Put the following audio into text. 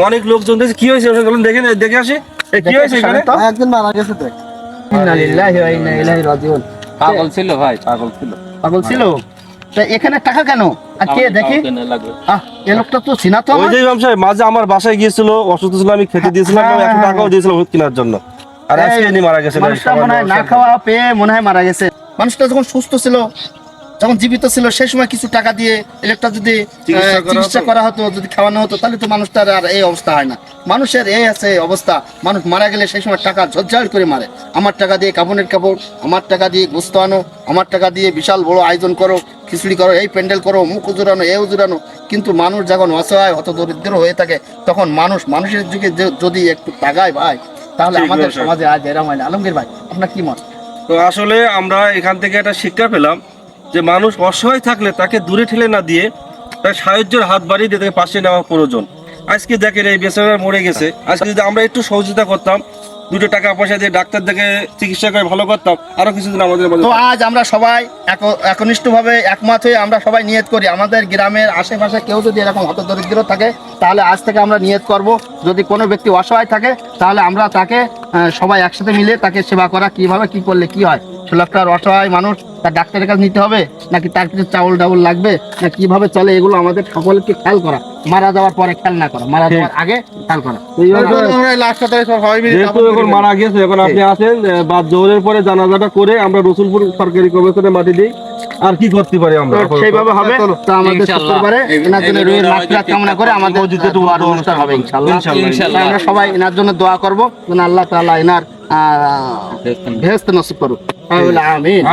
অনেক লোকজন দেখছে কি হয়েছে? বলুন দেখে দেখে আসি। এ, কি হয়েছে এখানে? একজন মারা গেছে দেখ। ইন্না লিল্লাহি ওয়া ইন্না ইলাইহি রাজিউন। পাগল ছিল ভাই পাগল ছিল। পাগল ছিল? তা এখানে টাকা কেন? আর কে দেখি। আহ এ লোকটা তো চিনা তো ওই যে ইমাম সাহেব মাঝে আমার বাসায় গিয়েছিল অসুস্থ ছিল আমি খেতে দিয়েছিলাম হ্যাঁ, একশো হ্যাঁ, টাকাও দিয়েছিলাম ওষুধ কেনার জন্য। আর আজকে ইনি মারা মনে হয় না খাওয়া পেয়ে মনে হয় মারা গেছে। মানুষটা যখন সুস্থ ছিল যখন জীবিত ছিল সেই সময় কিছু টাকা দিয়ে এলেকটা যদি চিকিৎসা করা হতো। যদি খাওয়ানো হতো তাহলে তো মানুষটার আর এই অবস্থা হয় না। মানুষের এই আছে অবস্থা। মানুষ মারা গেলে সেই সময় টাকা ঝরঝর করে মারে। আমার টাকা দিয়ে কাপড়ের কাপড় আমার টাকা দিয়ে গোস্ত আনো আমার টাকা দিয়ে বিশাল বড় আয়োজন করো খিচুড়ি করো এই প্যান্ডেল করো মুখ জোরানো এও জোরানো কিন্তু মানুষ যখন অসহায় হত দরিদ্র হয়ে থাকে তখন মানুষ মানুষের যুগে যদি একটু তাগায় ভাই তাহলে আমাদের সমাজে আজ এরম হয় না। আলমগীর ভাই আপনার কি মত? তো আসলে আমরা এখান থেকে একটা শিক্ষা পেলাম। যে মানুষ অসহায় থাকলে তাকে দূরে ঠেলে না দিয়ে তার সাহায্যের হাত বাড়িয়ে দিয়ে তাকে পাশে নেওয়া প্রয়োজন। আজকে দেখেন এই বেচারা মরে গেছে। আজকে যদি আমরা একটু সহযোগিতা করতাম, দুটো টাকা পয়সা দিয়ে ডাক্তার দেখে চিকিৎসা করে ভালো করতাম, আরও কিছুদিন আমাদের তো আজ আমরা সবাই এক- একনিষ্ঠভাবে একমত হয়ে আমরা সবাই নিয়ত করি। আমাদের গ্রামের আশেপাশে কেউ যদি এরকম হতদরিদ্র থাকে, তাহলে আজ থেকে আমরা নিয়ত করব। যদি কোনো ব্যক্তি অসহায় থাকে, তাহলে আমরা তাকে সবাই একসাথে মিলে তাকে সেবা করা, কীভাবে, কি করলে কি হয়। ষোলোটার অসহায় মানুষ তার ডাক্তারের কাছে নিতে হবে নাকি তার কিছু চাউল ডাউল লাগবে না কীভাবে চলে এগুলো আমাদের সকলকে খেয়াল করা। মারা যাওয়ার পরে খেয়াল না করা মারা যাওয়ার আগে খেয়াল করা। এখন মারা গেছে এখন আপনি আছেন আহ, বাদ জোহরের পরে জানাজাটা করে আমরা রসুলপুর সরকারি কমিশনে মাটি দিই আর কি করতে পারি আমরা? সেইভাবে হবে। তো আমাদের। শুক্রবারে এনার জন্য মাগফিরাত কামনা করে আমাদের মসজিদে দোয়ার অনুষ্ঠান হবে ইনশাআল্লাহ ইনশাআল্লাহ। ইনশাআল্লাহ। আমরা সবাই এনার জন্য দোয়া করব। যেন আল্লাহ তাআলা এনার ভেস্ত নসিব করুক। আমিন।